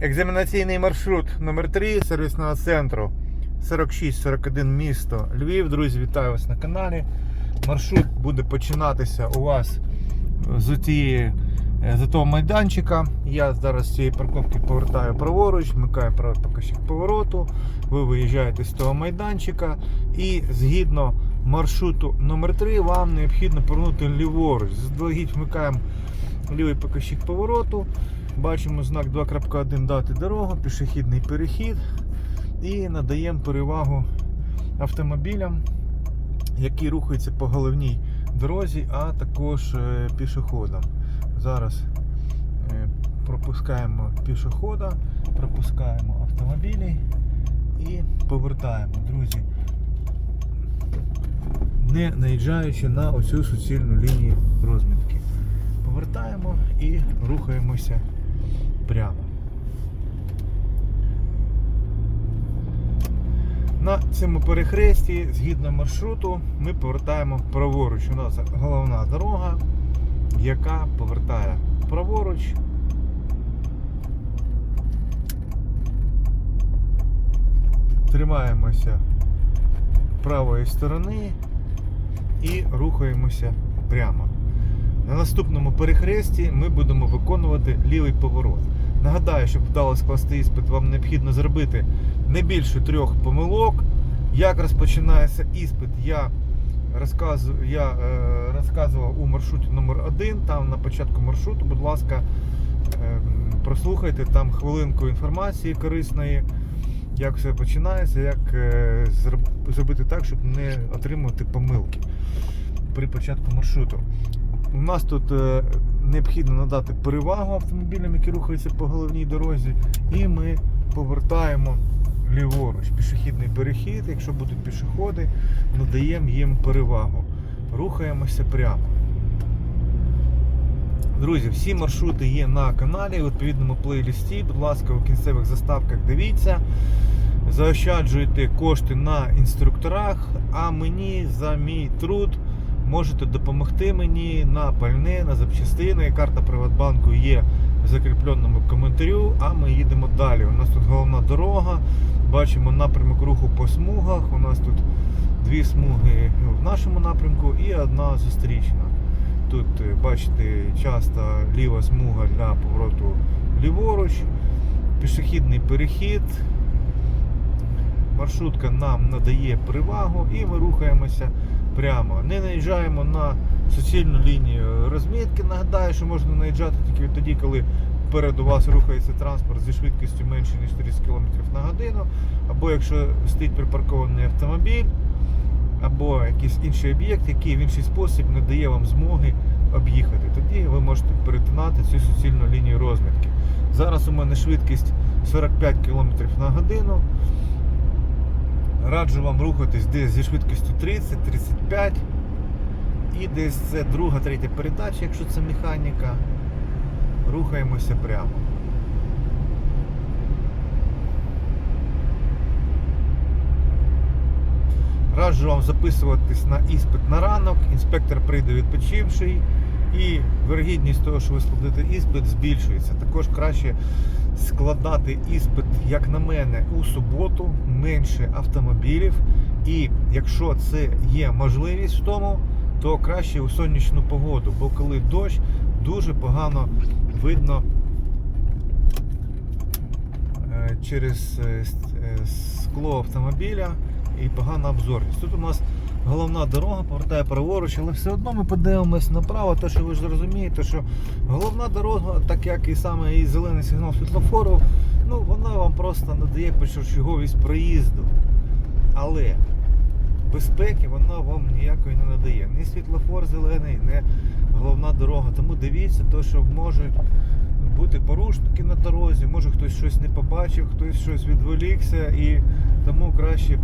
Екзаменаційний маршрут номер 3 сервісного центру 4641 місто Львів. Друзі, вітаю вас на каналі. Маршрут буде починатися у вас з тієї з того майданчика. Я зараз з цієї парковки повертаю праворуч, вмикаю правий покажчик повороту. Ви виїжджаєте з того майданчика і згідно маршруту номер 3 вам необхідно повернути ліворуч. Заздалегідь вмикаємо лівий покажчик повороту. Бачимо знак 2.1 дати дорогу, пішохідний перехід і надаємо перевагу автомобілям, які рухаються по головній дорозі, а також е, пішоходам. Зараз е, пропускаємо пішохода, пропускаємо автомобілі і повертаємо, друзі, не наїжджаючи на оцю суцільну лінію розмітки. Повертаємо і рухаємося прямо. На цьому перехресті, згідно маршруту, ми повертаємо праворуч. У нас головна дорога, яка повертає праворуч. Тримаємося правої сторони і рухаємося прямо. На наступному перехресті ми будемо виконувати лівий поворот. Нагадаю, щоб вдало скласти іспит, вам необхідно зробити не більше трьох помилок. Як розпочинається іспит, я розказу, я, е, розказував у маршруті номер 1 Там на початку маршруту, будь ласка, е, прослухайте там хвилинку інформації корисної, як все починається, як е, зробити так, щоб не отримувати помилки при початку маршруту. У нас тут е, необхідно надати перевагу автомобілям, які рухаються по головній дорозі, і ми повертаємо ліворуч. Пішохідний перехід, якщо будуть пішоходи, надаємо їм перевагу. Рухаємося прямо. Друзі, всі маршрути є на каналі, у відповідному плейлісті. Будь ласка, у кінцевих заставках дивіться. Заощаджуйте кошти на інструкторах, а мені за мій труд можете допомогти мені на пальне, на запчастини. Карта Приватбанку є в закріпленому коментарю, а ми їдемо далі. У нас тут головна дорога, бачимо напрямок руху по смугах. У нас тут дві смуги в нашому напрямку і одна зустрічна. Тут, е, бачите, часто ліва смуга для повороту ліворуч, пішохідний перехід. Маршрутка нам надає перевагу і ми рухаємося прямо. Не наїжджаємо на суцільну лінію розмітки. Нагадаю, що можна наїжджати тільки тоді, коли попереду вас рухається транспорт зі швидкістю менше ніж 30 км на годину, або якщо стоїть припаркований автомобіль, або якийсь інший об'єкт, який в інший спосіб не дає вам змоги об'їхати. Тоді ви можете перетинати цю суцільну лінію розмітки. Зараз у мене швидкість 45 км на годину. Раджу вам рухатись десь зі швидкістю 30-35 і десь це друга, третя передача, якщо це механіка. Рухаємося прямо. Раджу вам записуватись на іспит на ранок, інспектор прийде відпочивший і вирогідність того, що ви складете іспит, збільшується. Також краще складати іспит, як на мене, у суботу, менше автомобілів. І якщо це є можливість в тому, то краще у сонячну погоду, бо коли дощ, дуже погано видно е, через е, е, скло автомобіля і погана обзорність. Тут у нас головна дорога повертає праворуч, але все одно ми подивимось направо, то що ви ж зрозумієте, що головна дорога, так як і саме і зелений сигнал світлофору, ну вона вам просто надає першочерговість проїзду. Але безпеки вона вам ніякої не надає. Ні світлофор зелений, ні головна дорога. Тому дивіться, то, що можуть бути порушники на дорозі, може хтось щось не побачив, хтось щось відволікся і тому краще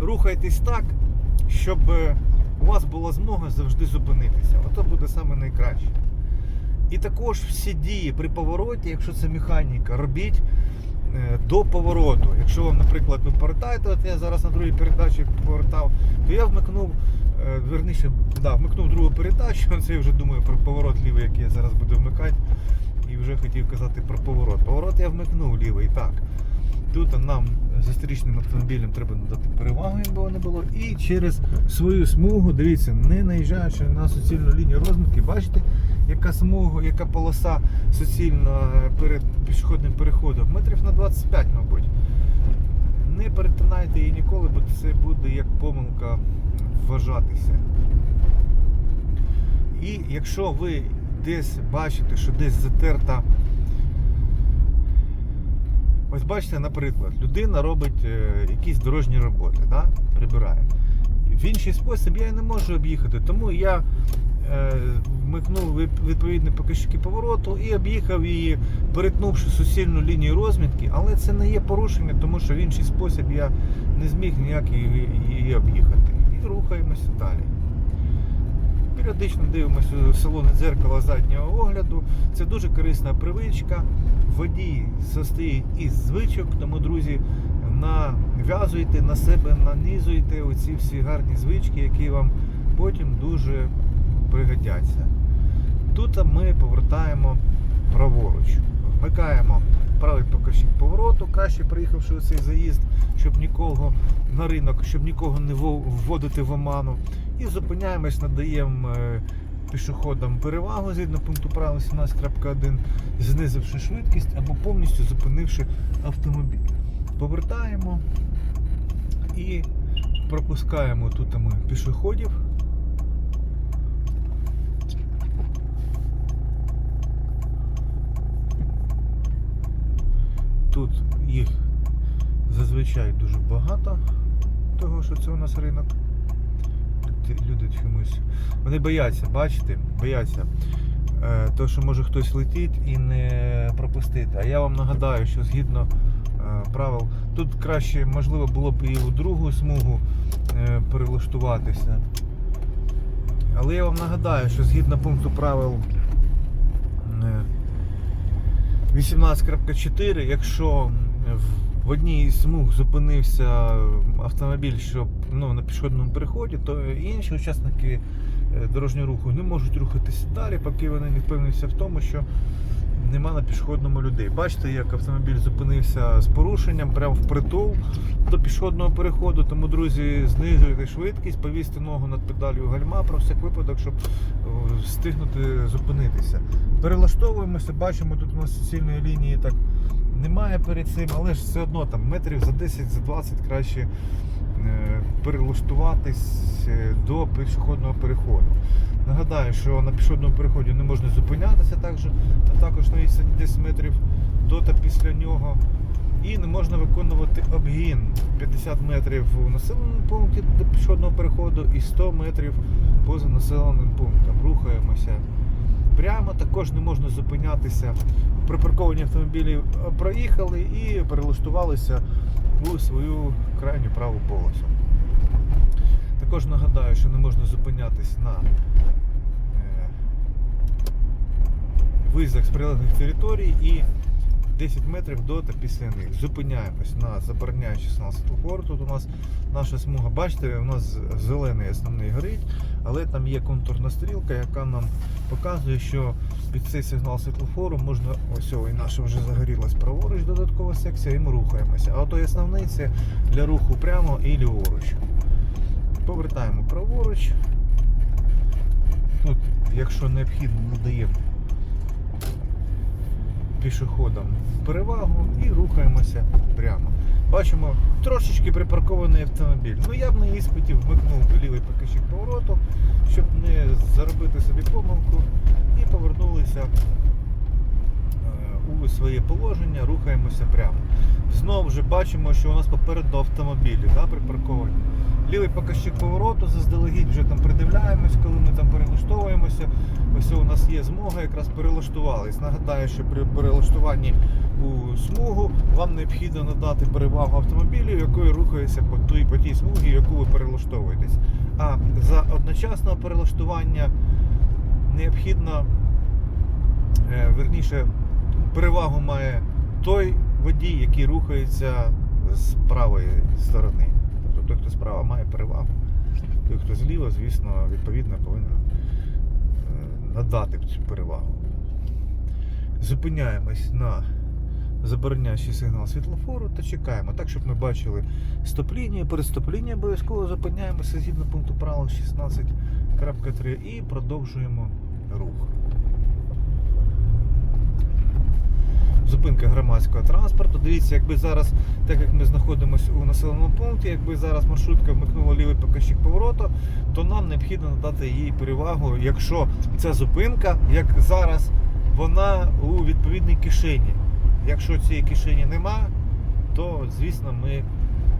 рухайтесь так, щоб е, у вас була змога завжди зупинитися. Ото буде саме найкраще. І також всі дії при повороті, якщо це механіка, робіть е, до повороту. Якщо вам, наприклад, ви повертаєте, от я зараз на другій передачі повертав, то я вмикнув, е, верніше, да, вмикнув другу передачу, це я вже думаю про поворот лівий, який я зараз буду вмикати. І вже хотів казати про поворот. Поворот я вмикнув лівий, так. Тут нам зустрічним автомобілям треба надати перевагу, якби не було. І через свою смугу, дивіться, не наїжджаючи на суцільну лінію розмітки, бачите, яка смуга, яка полоса суцільна перед пішохідним переходом. Метрів на 25, мабуть. Не перетинайте її ніколи, бо це буде як помилка вважатися. І якщо ви десь бачите, що десь затерта. Ось бачите, наприклад, людина робить е, якісь дорожні роботи, да? прибирає. В інший спосіб я не можу об'їхати, тому я е, вмикнув від- відповідні показчики повороту і об'їхав її, перетнувши суцільну лінію розмітки, але це не є порушення, тому що в інший спосіб я не зміг ніяк її, її об'їхати. І рухаємося далі. Періодично дивимося салони дзеркала заднього огляду. Це дуже корисна привичка. Водій состоїть із звичок, тому, друзі, нав'язуйте на себе, нанізуйте оці всі гарні звички, які вам потім дуже пригодяться. Тут ми повертаємо праворуч, вмикаємо показчик повороту, краще приїхавши у цей заїзд, щоб нікого на ринок, щоб нікого не вводити в оману. І зупиняємось, надаємо е, пішоходам перевагу згідно пункту правил 17.1, знизивши швидкість або повністю зупинивши автомобіль. Повертаємо і пропускаємо тут пішоходів. Тут їх зазвичай дуже багато, того що це у нас ринок. Люди- чомусь. Вони бояться, бачите, бояться. Е, то, що може хтось летить і не пропустити. А я вам нагадаю, що згідно е, правил, тут краще, можливо, було б і у другу смугу е, перелаштуватися. Але я вам нагадаю, що згідно пункту правил 18.4, якщо в- одній із смуг зупинився автомобіль, що ну, на пішохідному переході, то інші учасники е, дорожнього руху не можуть рухатися далі, поки вони не впевнилися в тому, що нема на пішохідному людей. Бачите, як автомобіль зупинився з порушенням прямо впритул до пішохідного переходу. Тому, друзі, знижуйте швидкість, повісьте ногу над педалю гальма про всяк випадок, щоб е, встигнути зупинитися. Перелаштовуємося, бачимо, тут у нас суцільної лінії так немає перед цим, але ж все одно там метрів за 10, за 20 краще е, перелаштуватись е, до пішохідного переходу. Нагадаю, що на пішохідному переході не можна зупинятися також, а також на відстані 10 метрів до та після нього. І не можна виконувати обгін 50 метрів у населеному пункті до пішохідного переходу і 100 метрів поза населеним пунктом. Рухаємося прямо, також не можна зупинятися. Припарковані автомобілі проїхали і перелаштувалися у свою крайню праву полосу. Також нагадаю, що не можна зупинятись на е, виїздах з прилеглих територій і 10 метрів до та після них. Зупиняємось на забороняючий сигнал світлофору. Тут у нас наша смуга, бачите, у нас зелений основний горить, але там є контурна стрілка, яка нам показує, що під цей сигнал світлофору можна ось і наша вже загорілась праворуч додаткова секція, і ми рухаємося. А той основний це для руху прямо і ліворуч. Повертаємо праворуч. Тут, якщо необхідно, надаємо пішоходам перевагу і рухаємося прямо. Бачимо трошечки припаркований автомобіль. Ну я б на іспиті вмикнув лівий покищик повороту, щоб не заробити собі помилку, і повернулися у своє положення, рухаємося прямо. Знову ж бачимо, що у нас попереду автомобілі да, припарковані. Лівий покажчик повороту, заздалегідь вже там придивляємось, коли ми там перелаштовуємося. Ось у нас є змога, якраз перелаштувались. Нагадаю, що при перелаштуванні у смугу вам необхідно надати перевагу автомобілю, який рухається по тій, по тій смугі, яку ви перелаштовуєтесь. А за одночасного перелаштування необхідно, е, верніше, перевагу має той водій, який рухається з правої сторони. Тобто той, хто справа має перевагу. Той, хто зліва, звісно, відповідно повинен е, надати цю перевагу. Зупиняємось на забороняючий сигнал світлофору та чекаємо. Так, щоб ми бачили стоп-лінію. Перед стоп-лінією обов'язково зупиняємося згідно пункту правил 16.3 і продовжуємо рух. Зупинка громадського транспорту. Дивіться, якби зараз, так як ми знаходимося у населеному пункті, якби зараз маршрутка вмикнула лівий показчик повороту, то нам необхідно надати їй перевагу, якщо ця зупинка, як зараз, вона у відповідній кишені. Якщо цієї кишені нема, то звісно ми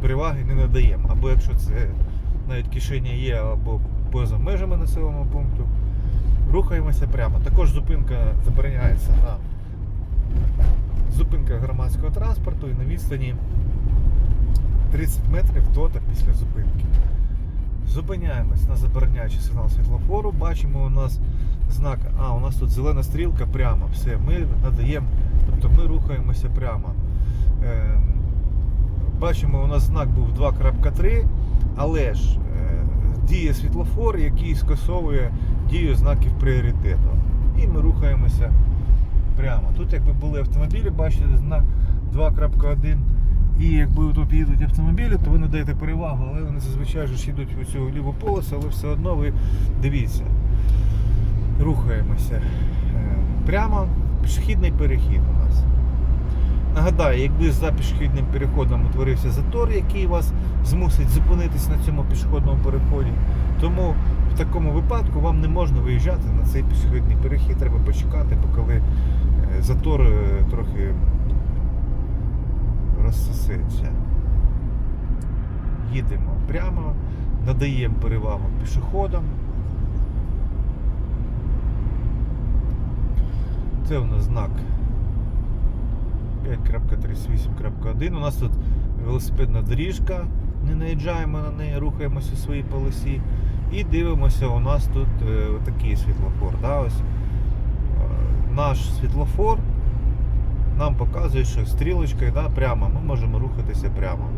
переваги не надаємо. Або якщо це навіть кишеня є, або поза межами населеного пункту, рухаємося прямо. Також зупинка забороняється на зупинка громадського транспорту і на відстані 30 метрів до та після зупинки. Зупиняємось на забороняючий сигнал світлофору. Бачимо у нас знак, а у нас тут зелена стрілка прямо. Все, ми надаємо, тобто ми рухаємося прямо. Е, бачимо, у нас знак був 2.3, але ж е, діє світлофор, який скасовує дію знаків пріоритету. І ми рухаємося прямо. Тут якби були автомобілі, бачите, знак 2.1. І якби тут їдуть автомобілі, то ви надаєте перевагу, але вони зазвичай ж їдуть у цю ліву полосу, але все одно ви дивіться. Рухаємося. Е, Прямо пішохідний перехід у нас. Нагадаю, якби за пішохідним переходом утворився затор, який вас змусить зупинитись на цьому пішохідному переході, тому в такому випадку вам не можна виїжджати на цей пішохідний перехід, треба почекати, поки затор е, трохи розсосеться. Їдемо прямо, надаємо перевагу пішоходам. Це у нас знак 5.38.1. У нас тут велосипедна доріжка, не наїжджаємо на неї, рухаємося у своїй полосі. І дивимося, у нас тут е, такий світлофор. Да? Ось, наш світлофор нам показує, що стрілочкою да, прямо ми можемо рухатися прямо.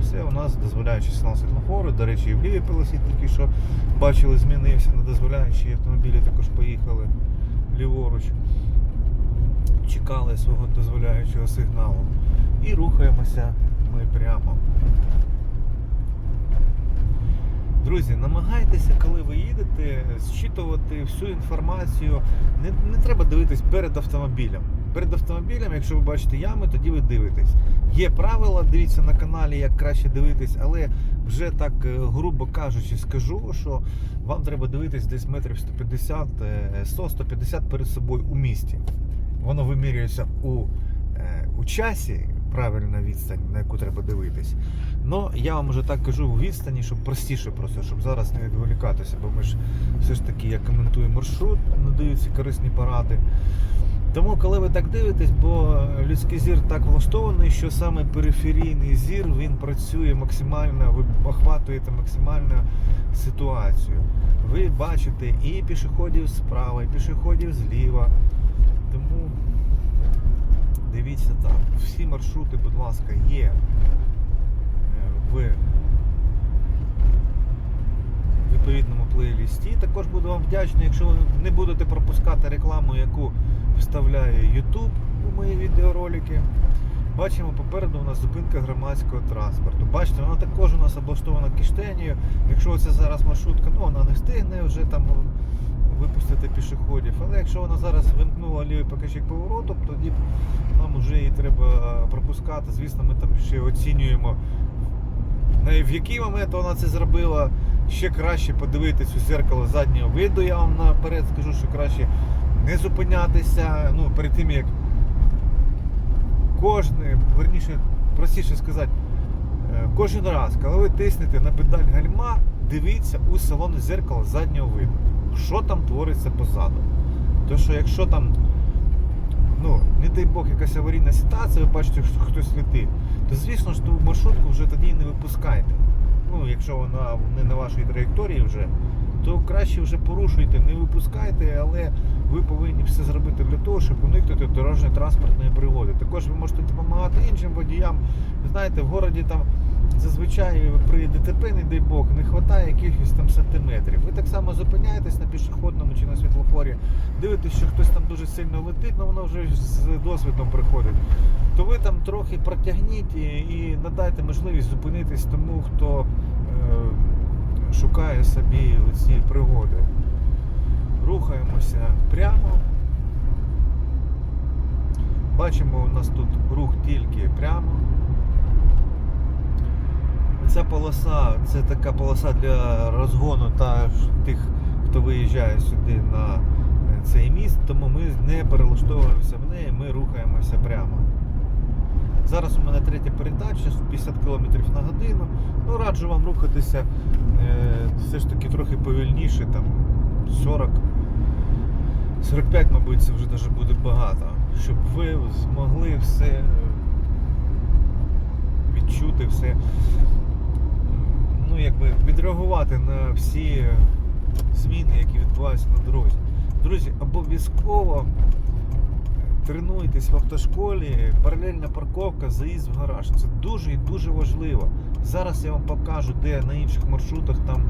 Все у нас дозволяючий сигнал світлофору. До речі, і в лівій полосі тільки що бачили, змінився на дозволяючі автомобілі також поїхали ліворуч. Чекали свого дозволяючого сигналу. І рухаємося ми прямо. Друзі, намагайтеся, коли ви їдете, зчитувати всю інформацію. Не, не треба дивитись перед автомобілем. Перед автомобілем, якщо ви бачите ями, тоді ви дивитесь. Є правила, дивіться на каналі, як краще дивитись, але вже так, е, грубо кажучи, скажу, що вам треба дивитись десь метрів 150, е, 100-150 перед собою у місті. Воно вимірюється у, е, у часі, правильна відстань, на яку треба дивитись. Ну, я вам вже так кажу у відстані, щоб простіше просто, щоб зараз не відволікатися, бо ми ж все ж таки я коментую маршрут, надаю ці корисні поради. Тому, коли ви так дивитесь, бо людський зір так влаштований, що саме периферійний зір він працює максимально, ви охватуєте максимально ситуацію. Ви бачите і пішоходів справа, і пішоходів зліва. Тому дивіться так. Всі маршрути, будь ласка, є в відповідному плейлісті. Також буду вам вдячний, якщо ви не будете пропускати рекламу, яку вставляє YouTube у мої відеоролики. Бачимо попереду у нас зупинка громадського транспорту. Бачите, вона також у нас облаштована киштенію. Якщо це зараз маршрутка, ну вона не встигне вже там випустити пішоходів. Але якщо вона зараз вимкнула лівий показчик повороту, тоді нам вже її треба пропускати. Звісно, ми там ще оцінюємо в який момент вона це зробила. Ще краще подивитись у зеркало заднього виду. Я вам наперед скажу, що краще не зупинятися. Ну, перед тим як кожен, верніше, простіше сказати, е, кожен раз, коли ви тиснете на педаль гальма, дивіться у салон зеркало заднього виду. Що там твориться позаду. То що якщо там, ну, не дай Бог, якась аварійна ситуація, ви бачите, що хтось летить, то звісно ж ту маршрутку вже тоді не випускайте. Ну, якщо вона не на вашій траєкторії вже, то краще вже порушуйте, не випускайте, але ви повинні все зробити для того, щоб уникнути дорожньо-транспортної пригоди. Також ви можете допомагати іншим водіям. Знаєте, в городі там зазвичай при ДТП, не дай Бог, не вистачає якихось там сантиметрів. Ви так само зупиняєтесь на пішохідному чи на світлофорі, дивитесь, що хтось там дуже сильно летить, ну воно вже з досвідом приходить. То ви там трохи протягніть і, і надайте можливість зупинитись тому, хто е, шукає собі ці пригоди. Рухаємося прямо. Бачимо, у нас тут рух тільки прямо. Ця полоса це така полоса для розгону та тих, хто виїжджає сюди на е, цей міст, тому ми не перелаштовуємося в неї, ми рухаємося прямо. Зараз у мене третя передача, 50 км на годину. Ну, раджу вам рухатися е, все ж таки трохи повільніше, там 40. 45, мабуть, це вже даже буде багато, щоб ви змогли все е, відчути, все ну, якби відреагувати на всі зміни, які відбуваються на дорозі. Друзі, обов'язково тренуйтесь в автошколі, паралельна парковка, заїзд в гараж. Це дуже і дуже важливо. Зараз я вам покажу, де на інших маршрутах там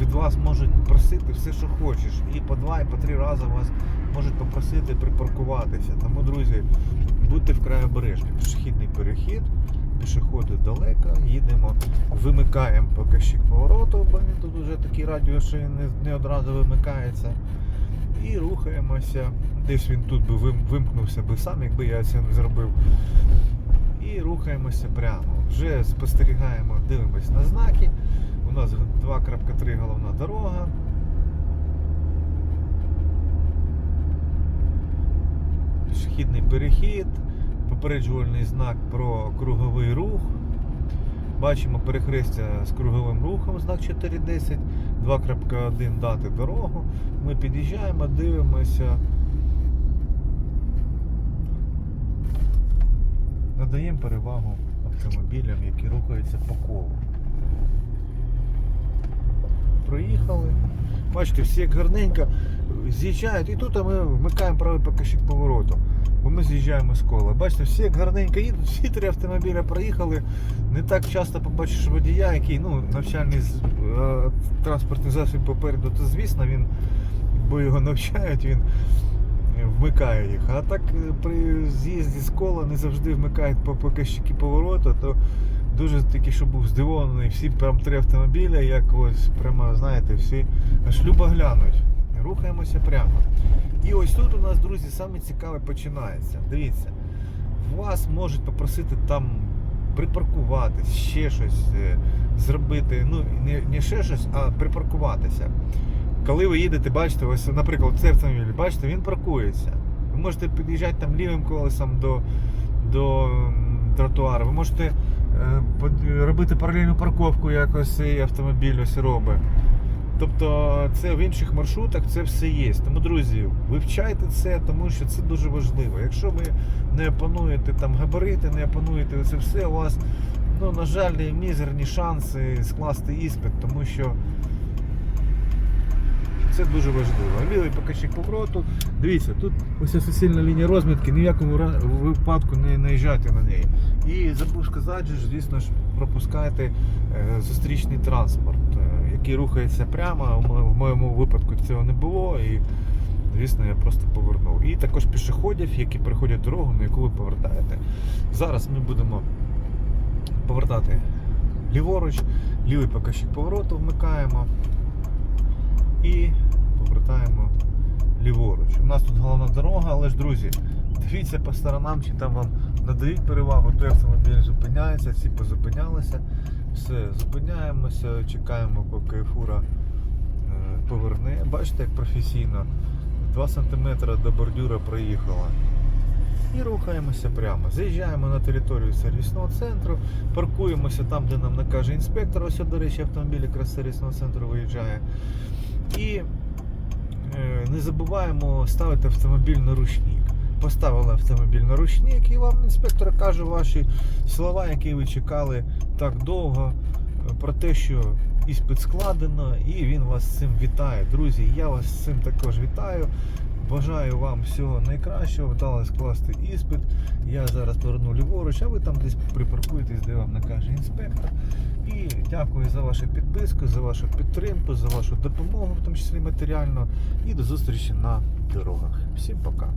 від вас можуть просити все, що хочеш. І по два, і по три рази вас можуть попросити припаркуватися. Тому, друзі, будьте вкрай обережні. Пішохідний перехід, пішоходи далеко, їдемо, вимикаємо показчик повороту, бо він тут вже такий радіус, що не одразу вимикається. І рухаємося. Десь він тут би вимкнувся би сам, якби я це не зробив. І рухаємося прямо. Вже спостерігаємо, дивимось на знаки. У нас 2.3 головна дорога. Пішохідний перехід, попереджувальний знак про круговий рух. Бачимо перехрестя з круговим рухом, знак 410, 2.1 дати дорогу. Ми під'їжджаємо, дивимося. Надаємо перевагу автомобілям, які рухаються по колу. Проїхали. Бачите, всі як гарненько з'їжджають, і тут ми вмикаємо правий показчик повороту. Бо ми з'їжджаємо з кола. Бачите, всі як гарненько їдуть, всі три автомобіля проїхали. Не так часто побачиш водія, який ну, навчальний е, транспортний засіб попереду, то звісно, він, бо його навчають, він вмикає їх. А так е, при з'їзді з кола не завжди вмикають по показчики повороту, то дуже таки, що був здивований, всі прям три автомобіля, як ось прямо, знаєте, всі аж любо глянуть. Рухаємося прямо. І ось тут у нас, друзі, саме цікаве починається. Дивіться, вас можуть попросити там припаркуватись, ще щось е, зробити. Ну, не, не ще щось, а припаркуватися. Коли ви їдете, бачите, ось, наприклад, цей автомобіль, бачите, він паркується. Ви можете під'їжджати там лівим колесом до, до тротуару. Ви можете е, робити паралельну парковку, як ось цей автомобіль ось робить. Тобто це в інших маршрутах це все є. Тому, друзі, вивчайте це, тому що це дуже важливо. Якщо ви не опануєте там габарити, не опануєте це все, у вас, ну, на жаль, мізерні шанси скласти іспит, тому що це дуже важливо. Лівий показчик повороту. Дивіться, тут ось суцільна лінія розмітки, ні в якому випадку не наїжджайте на неї. І забув сказати, звісно ж, пропускайте е, зустрічний транспорт, який рухається прямо. В моєму випадку цього не було. І звісно, я просто повернув. І також пішоходів, які переходять дорогу, на яку ви повертаєте. Зараз ми будемо повертати ліворуч, лівий показчик повороту вмикаємо і повертаємо ліворуч. У нас тут головна дорога, але ж, друзі, дивіться по сторонам, чи там вам надають перевагу, той автомобіль зупиняється, всі позупинялися. Все, зупиняємося, чекаємо, поки фура е, поверне. Бачите, як професійно. 2 см до бордюра проїхала. І рухаємося прямо. Заїжджаємо на територію сервісного центру, паркуємося там, де нам накаже інспектор. Ось, до речі, автомобіль якраз сервісного центру виїжджає. І е, не забуваємо ставити автомобіль на ручник. Поставили автомобіль на ручник, і вам інспектор каже ваші слова, які ви чекали так довго, про те, що іспит складено, і він вас цим вітає. Друзі, я вас з цим також вітаю. Бажаю вам всього найкращого, вдалося скласти іспит. Я зараз поверну ліворуч, а ви там десь припаркуєтесь, де вам накаже інспектор. І дякую за вашу підписку, за вашу підтримку, за вашу допомогу, в тому числі матеріально. І до зустрічі на дорогах. Всім пока.